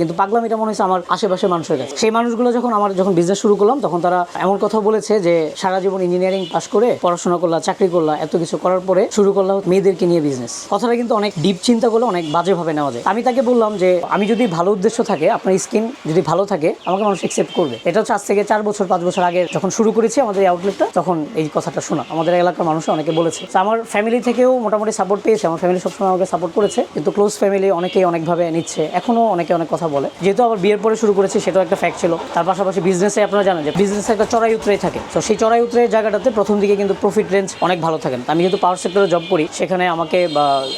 কিন্তু পাগলামিটা মনে হয়েছে আমার আশেপাশের মানুষের কাছে। সেই মানুষগুলো যখন আমার যখন বিজনেস শুরু করলাম, তখন তারা এমন কথা বলেছে যে, সারা জীবন ইঞ্জিনিয়ারিং পাশ করে পড়াশোনা করলা, চাকরি করলা, এত কিছু করার পরে শুরু করলাম মেয়েদেরকে নিয়ে বিজনেস কথাটা কিন্তু অনেক ডিপ চিন্তা করলে অনেক বাজেভাবে নেওয়া যায়। আমি তাকে বললাম যে, আমি যদি ভালো উদ্দেশ্য থাকে, আপনার স্কিন যদি ভালো থাকে, আমাকে মানুষ একসেপ্ট করবে। এটা হচ্ছে আজ থেকে চার বছর, পাঁচ বছর আগে যখন শুরু করেছি আমাদের এই আউটলেটটা তখন এই কথাটা শোনা। আমাদের এলাকার মানুষ অনেকে বলেছে। আমার ফ্যামিলি থেকেও মোটামুটি সাপোর্ট পেয়েছে। আমার ফ্যামিলি সবসময় আমাকে সাপোর্ট করেছে। কিন্তু ক্লোজ ফ্যামিলি অনেকেই অনেকভাবে নিচ্ছে। এখনও অনেকে অনেক কথা বলে। যেহেতু আবার বিয়ের পরে শুরু করেছি, সেটাও একটা ফ্যাক্ট ছিল। তার পাশাপাশি বিজনেসে আপনারা জানেন যে বিজনেসে একটা চড়াই উতরাই থাকে। তো সেই চড়াই উতরাই জায়গাটাতে প্রথম দিকে কিন্তু প্রফিট রেঞ্জ অনেক ভালো থাকে। আমি যেহেতু পাওয়ার সেক্টরে জব করি, সেখানে আমাকে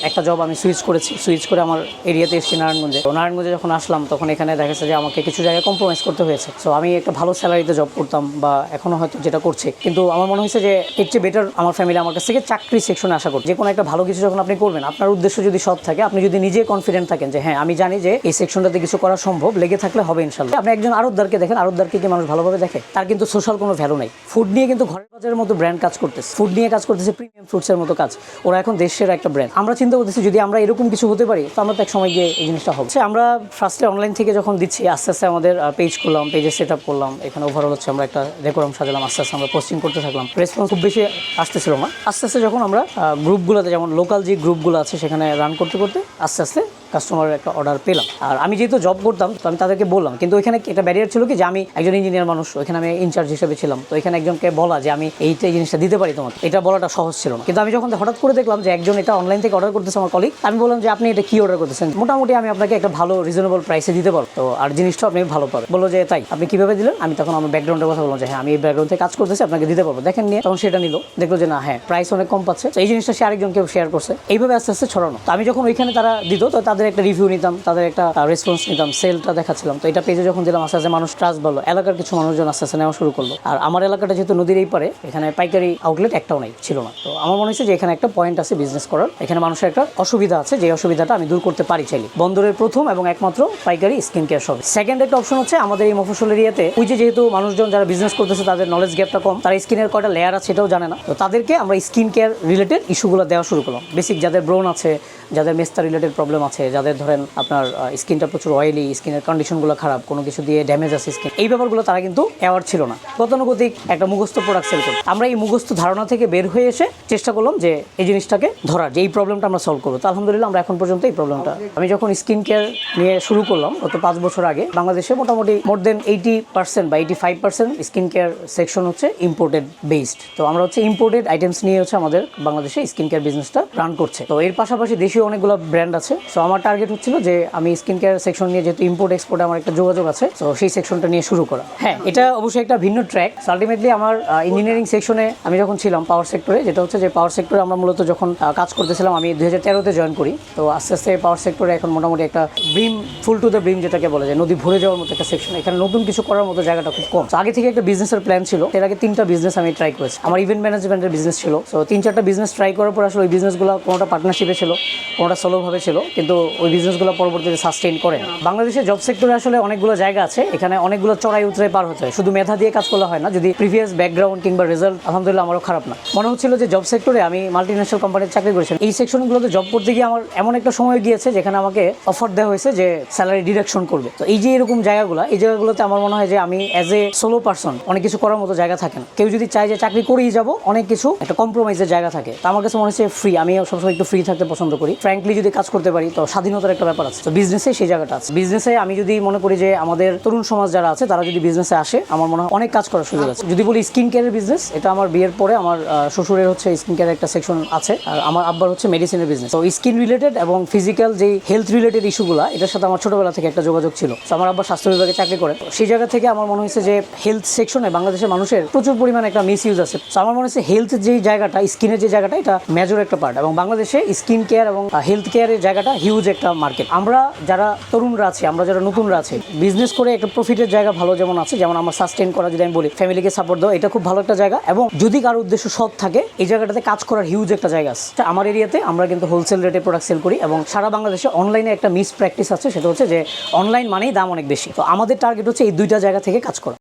একটা জব আমি সুইচ করেছি। সুইচ করে আমার এরিয়াতে এসেছি নারায়ণগঞ্জে। তো নারায়ণগঞ্জে যখন আসলাম, তখন এখানে দেখা যাচ্ছে যে আমাকে কিছু জায়গায় কম্প্রোমাইজ করতে হয়েছে। সো আমি একটা ভালো স্যালারিতে জব করতাম, বা এখনও হয়তো যেটা করছি। কিন্তু আমার মনে হয়েছে যে এর চেয়ে বেটার আমার ফ্যামিলি আমার কাছ থেকে চাকরি সেকশনে আশা করছে। যে কোনো একটা ভালো কিছু যখন আপনি করবেন, আপনার উদ্দেশ্য যদি সৎ থাকে, আপনি যদি নিজে কনফিডেন্ট থাকেন যে হ্যাঁ আমি জানি যে এই সেকশনটাতে কিছু করা সম্ভব, লেগে থাকলে হবে ইনশাল্লাহ। আপনি একজন আরতদারকে দেখেন, আরতদারকে কি মানুষ ভালোভাবে দেখে? তার কিন্তু সোশ্যাল কোনো ভ্যালু নেই। ফুড নিয়ে কিন্তু ঘরের বাজারের মতো ব্র্যান্ড কাজ করতেছে। ফুড নিয়ে কাজ করতেছে প্রিমিয়াম ফ্রুটসের মতো কাজ। ওরা এখন দেশের একটা ব্র্যান্ড আমরা চিন্তা করতেছি, যদি আমরা এরকম কিছু হতে পারি, তো আমরা তো এক সময় গিয়ে এই জিনিসটা হবে। আমরা ফার্স্টে অনলাইন থেকে যখন দিচ্ছি, আস্তে আস্তে আমাদের পেজ করলাম পেজে সেট আপ করলাম। এখানে ওভারঅল হচ্ছে আমরা একটা ডেকোরাম সাজালাম, আস্তে আস্তে আমরা পোস্টিং করতে থাকলাম। রেসপন্স খুব বেশি আসতেছিল না। আস্তে আস্তে যখন আমরা গ্রুপগুলোতে যেমন লোকাল যে গ্রুপগুলো আছে, সেখানে রান করতে করতে আস্তে আস্তে কাস্টমারের একটা অর্ডার পেলাম। আর আমি যেহেতু জব করতাম, তো আমি তাদেরকে বললাম। কিন্তু ওইখানে একটা ব্যারিয়ার ছিল কি যে আমি একজন ইঞ্জিনিয়ার মানুষ, ওইখানে আমি ইনচার্জ হিসেবে ছিলাম। তো এখানে একজনকে বলা যে আমি এইটা এই জিনিসটা দিতে পারি তোমাকে। এটা বলাটা সহজ ছিল না। কিন্তু আমি যখন হঠাৎ করে দেখলাম যে একজন এটা অনলাইন থেকে অর্ডার করতেছে আমার কলিগ আমি বললাম যে আপনি এটা কি অর্ডার করতেছেন? মোটামুটি আমি আপনাকে একটা ভালো রিজনেবল প্রাইসে দিতে পারব। তো আর জিনিসটা আপনি ভালো পাবেন। বলল যে, তাই, আপনি কীভাবে দিলেন? আমি তখন আমার ব্যাকগ্রাউন্ডের কথা বললাম যে হ্যাঁ আমি এই ব্যাকগ্রাউন্ড থেকে কাজ করতেছি, আপনাকে দিতে পারব। দেখেন নিয়ে তখন সেটা নিল। দেখল যে, না হ্যাঁ প্রাইস অনেক কম পাচ্ছে। তো এই জিনিসটা সে আরেকজনকে শেয়ার করছে। এইভাবে আস্তে আস্তে ছড়ানো। তো আমি যখন ওইখানে তারা দিত, তো তাদের একটা রিভিউ নিতাম, তাদের একটা রেসপন্স নিতাম সেলটা দেখাচ্ছিলাম। তো এটা পেজে যখন দিলাম, আস্তে আস্তে মানুষ ট্রাস্ট বলল এলাকার কিছু মানুষজন আস্তে আস্তে নেওয়া শুরু করল। আর আমার এলাকাটা যেহেতু নদীর এই পারে, এখানে পাইকারি আউটলেট একটাও নাই, ছিল না। তো আমার মনে হচ্ছে যে এখানে একটা পয়েন্ট আছে বিজনেস করার। এখানে মানুষের একটা অসুবিধা আছে, যে অসুবিধাটা আমি দূর করতে পারি চাইলে। বন্দরের প্রথম এবং একমাত্র পাইকারি স্কিন কেয়ার শপ সেকেন্ড একটা অপশন হচ্ছে আমাদের এই মফসল এরিয়াতে, ওই যে যেহেতু মানুষজন যারা বিজনেস করতেছে, তাদের নলেজ গ্যাপটা কম, তারা স্কিনের কয়টা লেয়ার আছে সেটাও জানে না। তো তাদেরকে আমরা স্কিন কেয়ার রিলেটেড ইস্যুগুলো দেওয়া শুরু করলাম। বেসিক যাদের ব্রোন আছে যাদের মেস্তা রিলেটেড প্রবলেম আছে, যাদের ধরেন আপনার স্কিনটা প্রচুর অয়েলি স্কিনের কন্ডিশনগুলো খারাপ, কোনো কিছু দিয়ে ড্যামেজ আছে স্কিন এই ব্যাপারগুলো তারা কিন্তু অ্যাওয়ার ছিল না। গতানুগতিক একটা মুখস্থ প্রোডাক্ট সেল করি আমরা এই মুখস্থ ধারণা থেকে বের হয়ে এসে চেষ্টা করলাম যে এই জিনিসটাকে ধরার, যে এই প্রবলেমটা আমরা সলভ করব। তো আলহামদুলিল্লাহ আমরা এখন পর্যন্ত এই প্রবলেমটা আমি যখন স্কিন কেয়ার নিয়ে শুরু করলাম, গত পাঁচ বছর আগে, বাংলাদেশে মোটামুটি মোর দেন এইটি পার্সেন্ট বা eighty five percent skin care section হচ্ছে ইম্পোর্টেড বেসড তো আমরা হচ্ছে ইম্পোর্টেড আইটেমস নিয়ে হচ্ছে আমাদের বাংলাদেশে স্কিন কেয়ার বিজনেসটা রান করছে। তো এর পাশাপাশি দেশীয় অনেকগুলো ব্র্যান্ড আছে। সো আমার টার্গেট হচ্ছিল যে আমি স্কিন কেয়ার সেকশন নিয়ে যেহেতু ইম্পোর্ট এক্সপোর্টে আমার একটা যোগাযোগ আছে তো সেই সেকশনটা নিয়ে শুরু করা। হ্যাঁ এটা অবশ্যই একটা ভিন্ন ট্র্যাক আলটিমেটলি আমার ইঞ্জিনিয়ারিং সেকশনে আমি যখন ছিলাম পাওয়ার সেক্টরে যেটা হচ্ছে যে পাওয়ার সেক্টরে আমরা মূলত যখন কাজ করতেছিলাম, আমি দুই হাজার তেরোতে জয়েন করি। তো আস্তে আস্তে পাওয়ার সেক্টরে এখন মোটামুটি একটা brim full to the brim যেটাকে বলে যায় নদী ভরে যাওয়ার মতো একটা সেকশন এখানে নতুন কিছু করার মতো জায়গাটা খুব কম। আগে থেকে একটা বিজনেসের প্ল্যান ছিল। এর আগে তিনটা বিজনেস আমি ট্রাই করেছি। আমার ইভেন্ট ম্যানেজমেন্টের বিজনেস ছিল। তো তিন চারটা বিজনেস ট্রাই করার পর আসলে ওই বিজনেসগুলো কোনোটা পার্টনারশিপে ছিল। কোনোটা সোলোভাবে ছিল, কিন্তু ওই বিজনেসগুলো পরবর্তীতে সাস্টেইন করে না। বাংলাদেশের জব সেক্টরে আসলে অনেকগুলো জায়গা আছে, এখানে অনেকগুলো চড়াই উতরে পার হতে হয়। শুধু মেধা দিয়ে কাজ করলে হয় না, যদি প্রিভিয়াস ব্যাকগ্রাউন্ড কিংবা রেজাল্ট আলহামদুলিল্লাহ আমারও খারাপ না। মনে হচ্ছিল যে জব সেক্টরে আমি মাল্টি ন্যাশনাল কোম্পানির চাকরি করেছিলাম এই সেকশনগুলোতে জব করতে গিয়ে আমার এমন একটা সময় গিয়েছে, যেখানে আমাকে অফার দেওয়া হয়েছে যে স্যালারি ডিডাকশন করবে। তো এই যে এরকম জায়গাগুলো, এই জায়গাগুলোতে আমার মনে হয় যে আমি অ্যাজ এ সোলো পার্সন অনেক কিছু করার মতো জায়গা থাকে না। কেউ যদি চায় যে চাকরি করেই যাব, অনেক কিছু একটা কম্প্রোমাইজের জায়গা থাকে। তো আমার কাছে মনে হচ্ছে ফ্রি আমি সবসময় একটু ফ্রি থাকতে পছন্দ করি। ফ্র্যাঙ্কলি যদি কাজ করতে পারি, তো স্বাধীনতার একটা ব্যাপার আছে। তো বিজনেসে সেই জায়গাটা আছে। বিজনেসে আমি যদি মনে করি যে আমাদের তরুণ সমাজ যারা আছে, তারা যদি বিজনেসে আসে, আমার মনে হয় অনেক কাজ করার সুযোগ আছে। যদি বলি স্কিন কেয়ারের বিজনেস এটা আমার বিয়ের পরে আমার শ্বশুরের হচ্ছে স্কিন কেয়ারের একটা সেকশন আছে, আর আমার আব্বার হচ্ছে মেডিসিনের বিজনেস তো স্কিন রিলেটেড এবং ফিজিক্যাল যে হেলথ রিলেটেড ইস্যুগুলো এটার সাথে আমার ছোটবেলা থেকে একটা যোগাযোগ ছিল। তো আমার আব্বা স্বাস্থ্য বিভাগে চাকরি করে। তো সেই জায়গা থেকে আমার মনে হয়েছে যে হেলথ সেকশনে বাংলাদেশের মানুষের প্রচুর পরিমাণে একটা মিস ইউজ আছে। তো আমার মনে হচ্ছে হেলথ যে জায়গাটা স্কিনের যে জায়গাটা, এটা মেজর একটা পার্ট এবং বাংলাদেশে স্কিন কেয়ার এবং হেলথ কেয়ারের জায়গাটা হিউজ একটা মার্কেট আমরা যারা তরুণরা আছি, আমরা যারা নতুনরা আছি বিজনেস করে একটা প্রফিটের জায়গা ভালো যেমন আছে, যেমন আমার সাস্টেন করা যদি আমি বলি ফ্যামিলিকে সাপোর্ট দেওয়া, এটা খুব ভালো একটা জায়গা। এবং যদি কারও উদ্দেশ্য সৎ থাকে, এই জায়গাটাতে কাজ করার হিউজ একটা জায়গা আছে। আমার এরিয়াতে আমরা কিন্তু হোলসেল রেটে প্রোডাক্ট সেল করি এবং সারা বাংলাদেশে অনলাইনে একটা মিস প্র্যাকটিস আছে, সেটা হচ্ছে যে অনলাইন মানেই দাম অনেক বেশি। তো আমাদের টার্গেট হচ্ছে এই দুইটা জায়গা থেকে কাজ করা।